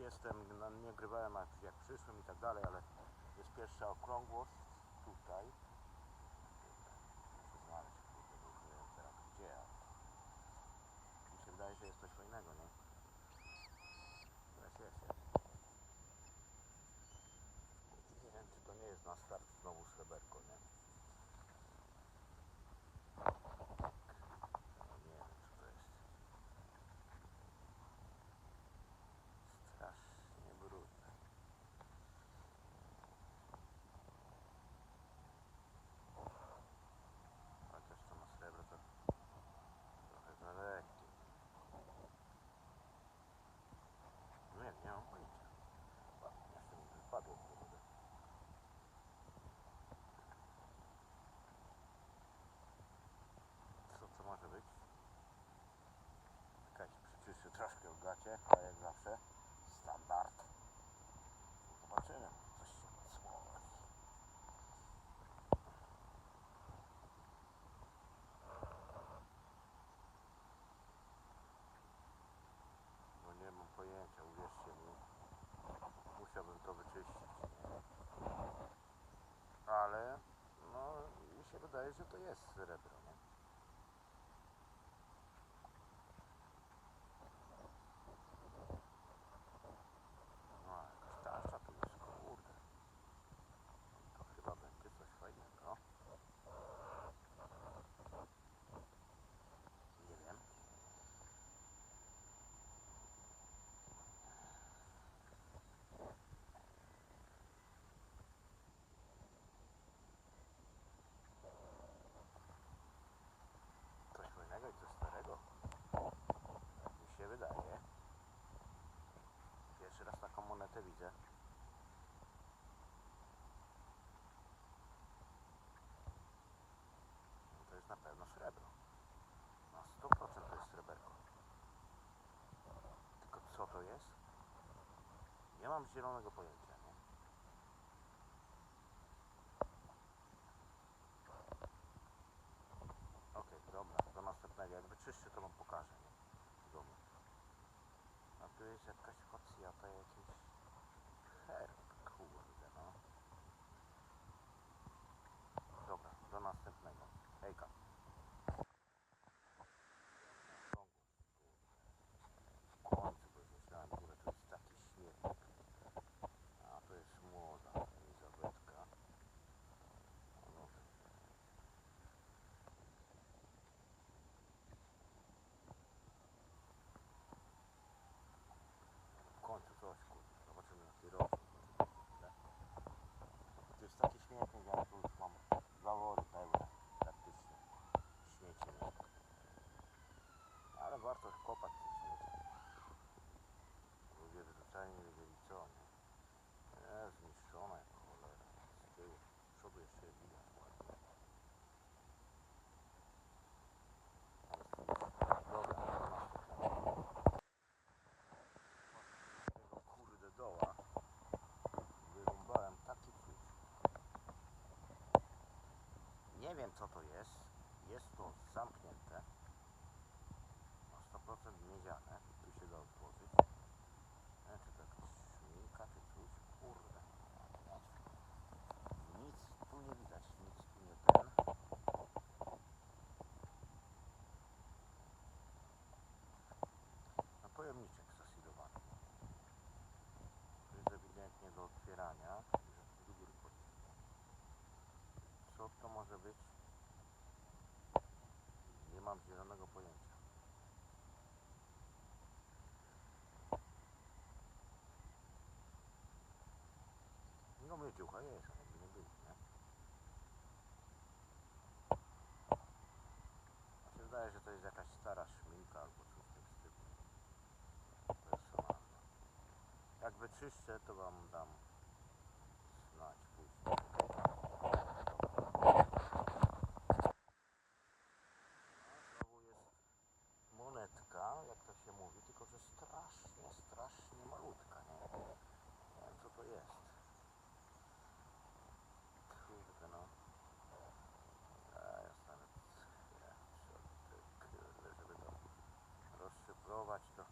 jestem, no, nie grywałem jak, jak i tak dalej, ale jest pierwsza okrągłość tutaj. Muszę znaleźć, kurde, bo nie wiem teraz gdzie, ale mi się wydaje, że jest coś fajnego, nie? Jest, jest, jest. Nie wiem, czy to nie jest na start znowu sreberko? Nie wiem, czy to jest. Strasznie brudne. Chociaż to ma srebro, to trochę za lekkie. No nie, nie mam pojęcia. Chyba Jeszcze mi wypadło kurde. Co to może być? Jakaś przyczyszy troszkę w gacie, ale jak zawsze standard. Zobaczymy, coś się odsłoni. No nie mam pojęcia, uwierzcie mi. Musiałbym to wyczyścić, nie? Ale, no, mi się wydaje, że to jest srebro, nie? No, a jakaś tarcza tu jest, kurde. To chyba będzie coś fajnego. Nie wiem. Coś fajnego i coś starego. Mi się wydaje. Pierwszy raz taką monetę widzę. No to jest na pewno srebro. Na 100% to jest sreberko. Tylko co to jest? Nie mam zielonego pojęcia, nie? Okej, dobra, do następnego. Jak wyczyszczę, to wam pokażę, nie? W. A tu jest jakaś hocjata, jakiś herb, kurde, no. Dobra, do następnego. Hejka. W końcu, bo już myślałem, kurde, to jest taki śmietnik. A to jest młoda Elizabetka. No, w końcu coś, kurde. Zobaczymy na tej rocznej. To jest taki śmietnik, ja tu już mam zawory pełne praktycznie śmieci. Nie? Ale warto kopać te śmieci. Ludzie wyrzucali, nie wiedzieli co, nie? Nie, zniszczone jak cholera. Z tyłu, z przodu jeszcze je widać ładnie. Ale z tyłu- Dobra, to następne. Tego kurde doła wyrąbałem taki cud. Nie wiem co to jest. Jest to zamknięte. Na 100% miedziane. Tu się da otworzyć. Nie czy to jakaś szminka czy coś. Kurde. Nic tu nie widać. Nic tu nie ten. No pojemniczek zasilowany. To jest ewidentnie do otwierania. Co to może być? Zielonego pojęcia. No miedziucha jest, ale jakby nie było, nie? Mi się wydaje, że to jest jakaś stara szminka albo coś w tym stylu. Personalna. Jak wyczyszczę, to wam dam znać później. Znowu jest monetka, jak to się mówi, tylko że strasznie, strasznie malutka, nie? Nie wiem co to jest. Kurde no. A jest nawet, kurde, żeby to rozszyfrować, to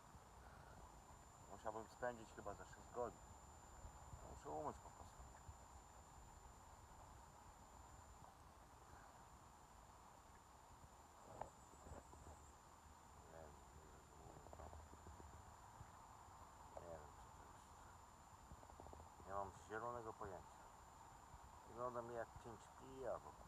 musiałbym spędzić chyba za 6 godzin. No, muszę umyć po prostu. Nie wiem, nie rozumiem to. Nie wiem co to jest. Nie mam zielonego pojęcia. Wygląda mi jak 5 pi albo